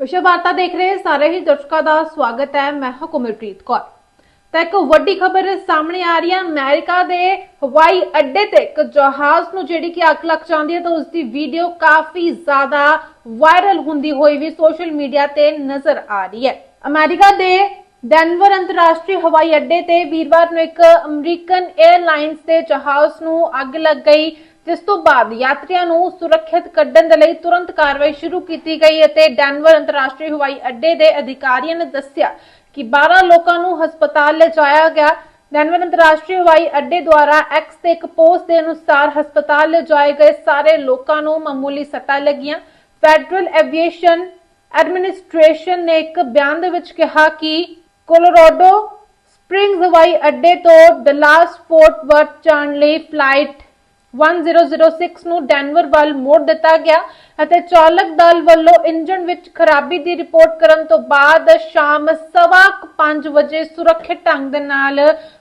ਵਿਸ਼ਵ ਵਾਰਤਾ ਦੇਖ ਰਹੇ ਸਾਰੇ ਹੀ ਦਰਸ਼ਕਾਂ ਦਾ ਸਵਾਗਤ ਹੈ। ਮੈਂ ਹਾਂ ਕੌਰ। ਤਾਂ ਇੱਕ ਵੱਡੀ ਖਬਰ ਸਾਹਮਣੇ ਆ ਰਹੀ ਹੈ। ਅਮਰੀਕਾ ਦੇ ਹਵਾਈ ਅੱਡੇ ਤੇ ਇੱਕ ਜਹਾਜ਼ ਨੂੰ ਜਿਹੜੀ ਕਿ ਅੱਗ ਲੱਗ ਜਾਂਦੀ ਹੈ ਤਾਂ ਉਸ ਦੀ ਵੀਡੀਓ ਕਾਫੀ ਜ਼ਿਆਦਾ ਵਾਇਰਲ ਹੁੰਦੀ ਹੋਈ ਵੀ ਸੋਸ਼ਲ ਮੀਡੀਆ ਤੇ ਨਜ਼ਰ ਆ ਰਹੀ ਹੈ। ਅਮਰੀਕਾ ਦੇ ਡੈਨਵਰ ਅੰਤਰਰਾਸ਼ਟਰੀ ਹਵਾਈ ਅੱਡੇ ਤੇ ਵੀਰਵਾਰ ਨੂੰ ਇੱਕ ਅਮਰੀਕਨ 에ਅਰਲਾਈਨਸ ਦੇ ਜਹਾਜ਼ ਨੂੰ ਅੱਗ ਲੱਗ ਗਈ। ਜਿਸ ਤੋਂ ਬਾਅਦ ਯਾਤਰੀਆਂ ਨੂੰ ਸੁਰੱਖਿਅਤ ਕੱਢਣ ਦੇ ਲਈ ਤੁਰੰਤ ਕਾਰਵਾਈ ਸ਼ੁਰੂ ਕੀਤੀ ਗਈ ਅਤੇ ਡੈਨਵਰ ਅੰਤਰਰਾਸ਼ਟਰੀ ਹਵਾਈ ਅੱਡੇ ਦੇ ਅਧਿਕਾਰੀਆਂ ਨੇ ਦੱਸਿਆ ਕਿ 12 ਲੋਕਾਂ ਨੂੰ ਹਸਪਤਾਲ ਲਿਜਾਇਆ ਗਿਆ। ਡੈਨਵਰ ਅੰਤਰਰਾਸ਼ਟਰੀ ਹਵਾਈ ਅੱਡੇ ਦੁਆਰਾ ਐਕਸ ਤੇ ਇੱਕ ਪੋਸਟ ਦੇ ਅਨੁਸਾਰ ਹਸਪਤਾਲ ਲਿਜਾਏ ਗਏ ਸਾਰੇ ਲੋਕਾਂ ਨੂੰ ਮਾਮੂਲੀ ਸੱਟਾਂ ਲੱਗੀਆਂ। ਫੈਡਰਲ ਐਵੀਏਸ਼ਨ ਐਡਮਿਨਿਸਟ੍ਰੇਸ਼ਨ ਨੇ ਇੱਕ ਬਿਆਨ ਦੇ ਵਿੱਚ ਕਿਹਾ ਕਿ ਕੋਲੋਰਾਡੋ ਸਪ੍ਰਿੰਗਸ ਹਵਾਈ ਅੱਡੇ ਤੋਂ ਡਲਾਸ ਫੋਰਟ ਵਰਥ ਜਾਣ ਲਈ ਫਲਾਈਟ 1006 ਨੂੰ ਡੈਨਵਰ ਵੱਲ ਮੋੜ ਦਿੱਤਾ ਗਿਆ ਅਤੇ ਚਾਲਕ ਦਲ ਵੱਲੋਂ ਇੰਜਨ ਵਿੱਚ ਖਰਾਬੀ ਦੀ ਰਿਪੋਰਟ ਕਰਨ ਤੋਂ ਬਾਅਦ ਸ਼ਾਮ 5:30 ਵਜੇ ਸੁਰੱਖਿਅਤ ਢੰਗ ਦੇ ਨਾਲ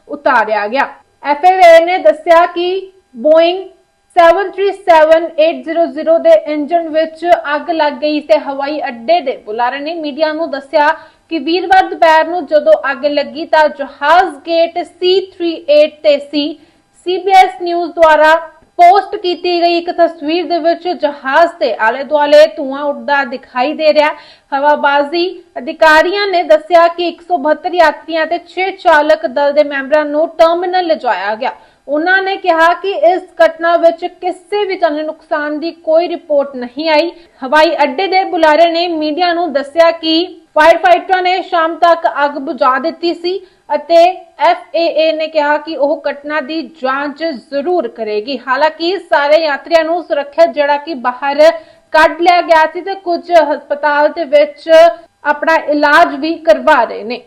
ਉਤਾਰਿਆ ਗਿਆ। ਐਫਏਏ ਨੇ ਦੱਸਿਆ ਕਿ ਬੋਇੰਗ 737-800 ਦੇ ਇੰਜਨ ਵਿੱਚ ਅੱਗ ਲੱਗ ਗਈ ਤੇ ਹਵਾਈ ਅੱਡੇ ਦੇ ਬੁਲਾਰੇ ਨੇ ਮੀਡੀਆ ਨੂੰ ਦੱਸਿਆ ਕਿ ਵੀਰਵਾਰ ਦੁਪਹਿਰ ਨੂੰ ਜਦੋਂ ਅੱਗ ਲੱਗੀ ਤਾਂ ਜਹਾਜ਼ ਗੇਟ C38 ਤੇ ਸੀ। ਸੀਬੀਐਸ ਨਿਊਜ਼ ਦੁਆਰਾ ਪੋਸਟ ਕੀਤੀ ਗਈ ਇੱਕ ਤਸਵੀਰ ਦੇ ਵਿੱਚ ਜਹਾਜ਼ ਤੇ ਆਲੇ ਦੁਆਲੇ ਧੂਆਂ ਉੱਡਦਾ ਦਿਖਾਈ ਦੇ ਰਿਹਾ। ਹਵਾਬਾਜ਼ੀ ਅਧਿਕਾਰੀਆਂ ਨੇ ਦੱਸਿਆ ਕਿ 172 ਯਾਤਰੀਆਂ ਤੇ 6 ਚਾਲਕ ਦਲ ਦੇ ਮੈਂਬਰਾਂ ਨੂੰ ਟਰਮੀਨਲ ਲਿਜਾਇਆ ਗਿਆ। ਉਹਨਾਂ ਨੇ ਕਿਹਾ ਕਿ ਇਸ ਘਟਨਾ ਵਿੱਚ ਕਿਸੇ ਵੀ ਜਾਨੀ ਨੁਕਸਾਨ ਦੀ ਕੋਈ ਰਿਪੋਰਟ ਨਹੀਂ ਆਈ। ਹਵਾਈ ਅੱਡੇ ਦੇ ਬੁਲਾਰੇ ਨੇ ਮੀਡੀਆ ਨੂੰ ਦੱਸਿਆ ਕਿ ਫਾਇਰ ਫਾਈਟਰਾਂ ਨੇ ਸ਼ਾਮ ਤੱਕ ਅੱਗ ਬੁਝਾ ਦਿੱਤੀ ਸੀ ਅਤੇ FAA ਨੇ ਕਿਹਾ ਕਿ ਉਹ ਘਟਨਾ ਦੀ ਜਾਂਚ ਜ਼ਰੂਰ ਕਰੇਗੀ। ਹਾਲਾਂਕਿ ਸਾਰੇ ਯਾਤਰੀਆਂ ਨੂੰ ਸੁਰੱਖਿਅਤ ਜਿਹੜਾ ਕਿ ਬਾਹਰ ਕੱਢ ਲਿਆ ਗਿਆ ਸੀ ਤੇ ਕੁਝ ਹਸਪਤਾਲ ਦੇ ਵਿੱਚ ਆਪਣਾ ਇਲਾਜ ਵੀ ਕਰਵਾ ਰਹੇ ਨੇ।